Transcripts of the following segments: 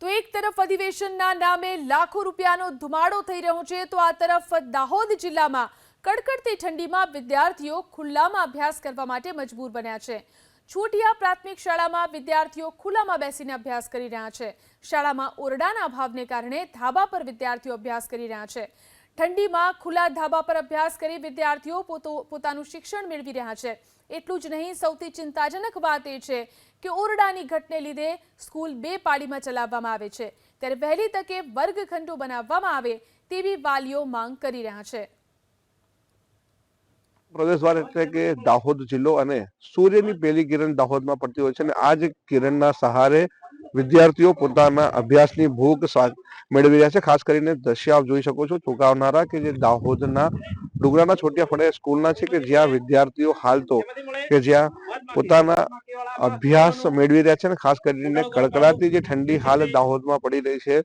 તો એક તરફ અધિવેશનના નામે લાખો રૂપિયાનો ધુમાડો થઈ રહ્યો છે, તો આ તરફ દાહોદ જિલ્લામાં કડકડતી ઠંડીમાં વિદ્યાર્થીઓ ખુલ્લામાં અભ્યાસ કરવા માટે મજબૂર બન્યા છે. છોટિયા પ્રાથમિક શાળામાં વિદ્યાર્થીઓ ખુલ્લામાં બેસીને અભ્યાસ કરી રહ્યા છે. શાળામાં ઓરડાના અભાવને કારણે ધાબા પર વિદ્યાર્થીઓ અભ્યાસ કરી રહ્યા છે. ઠંડીમાં ખુલ્લા ધાબા પર અભ્યાસ કરી વિદ્યાર્થીઓ પોતાનું શિક્ષણ મેળવી રહ્યા છે. એટલું જ નહીં, સૌથી ચિંતાજનક વાત એ છે કે ઓરડાની ઘટને લીધે સ્કૂલ બે પાળીમાં ચલાવવામાં આવે છે. ત્યારે વહેલી તકે વર્ગખંડો બનાવવામાં આવે તેવી વાલીઓ માંગ કરી રહ્યા છે. પ્રદેશવાર એટલે કે દાહોદ જિલ્લો અને સૂર્યની પહેલી કિરણ દાહોદમાં પડતી હોય છે અને આ જ કિરણના સહારે વિદ્યાર્થીઓ પોતાના અભ્યાસની ભૂખ મેળવી રહ્યા છે. ખાસ કરીને દ્રશ્ય આપ જોઈ શકો છો, ચોંકાવનારા કે જે દાહોદના, ડુંગરાના છોટિયા ફળે સ્કૂલના છે કે જ્યાં વિદ્યાર્થીઓ હાલ તો કે જ્યાં પોતાના અભ્યાસ મેળવી રહ્યા છે અને ખાસ કરીને કડકડાતી જે ઠંડી હાલ દાહોદમાં પડી રહી છે,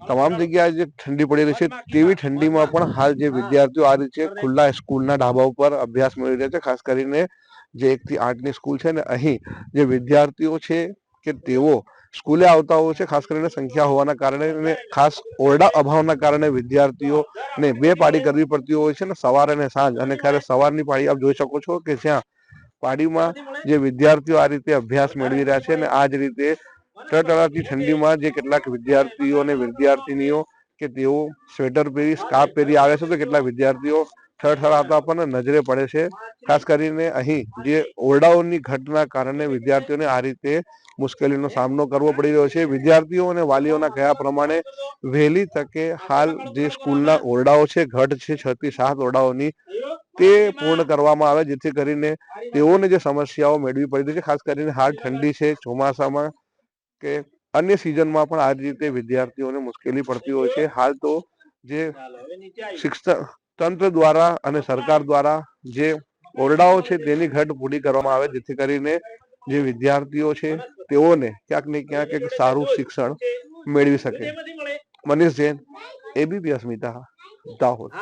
તમામ જગ્યાએ જે ઠંડી પડી રહી છે, તેવી ઠંડીમાં પણ હાલ જે વિદ્યાર્થીઓ આ રીતે ખુલ્લા સ્કૂલના ઢાબા ઉપર અભ્યાસ મેળવી રહ્યા છે. ખાસ કરીને જે એક થી આઠ સ્કૂલ છે ને અહીં જે વિદ્યાર્થીઓ છે કે તેઓ સ્કૂલે આવતા હોય છે, ખાસ કરીને સંખ્યા હોવાના કારણે અને ખાસ ઓરડા અભાવના કારણે વિદ્યાર્થીઓને બે પાડી કરવી પડતી હોય છે ને સવારે અને સાંજ. અને ત્યારે સવારની પાડી આપ જોઈ શકો છો કે જ્યાં પાડીમાં જે વિદ્યાર્થીઓ આ રીતે અભ્યાસ મેળવી રહ્યા છે અને આ જ રીતે તડતડાટી ઠંડીમાં જે કેટલાક વિદ્યાર્થીઓ અને વિદ્યાર્થીનીઓ કે તેઓ સ્વેટર પહેરી, સ્કાર્ફ પહેરી આવે છે તો કેટલાક વિદ્યાર્થીઓ થરથરાતા પણ નજરે પડે છે. ખાસ કરીને અહીં જે ઓરડાઓની ઘટના કારણે વિદ્યાર્થીઓને આ રીતે મુશ્કેલીનો સામનો કરવો પડી રહ્યો છે. વિદ્યાર્થીઓ અને વાલીઓના કયા પ્રમાણે વહેલી તકે હાલ જે સ્કૂલના ઓરડાઓ છે, ઘટ છે, છ થી સાત ઓરડાઓની, તે પૂર્ણ કરવામાં આવે, જેથી કરીને તેઓને જે સમસ્યાઓ મેળવી પડી રહી છે. ખાસ કરીને હાલ ઠંડી છે, ચોમાસામાં કે અન્ય સિઝનમાં પણ આ રીતે વિદ્યાર્થીઓને મુશ્કેલી પડતી હોય છે. હાલ તો જે શિક્ષણ તંત્ર દ્વારા અને સરકાર દ્વારા જે ઓરડાઓ છે તેની ઘટ પૂરી કરવામાં આવે જેથી કરીને જે વિદ્યાર્થીઓ છે તેઓને ક્યાંક ને ક્યાંક એક સારું શિક્ષણ મેળવી શકે. મનીષ જૈન એબીપી અસ્મિતા દાહોદ.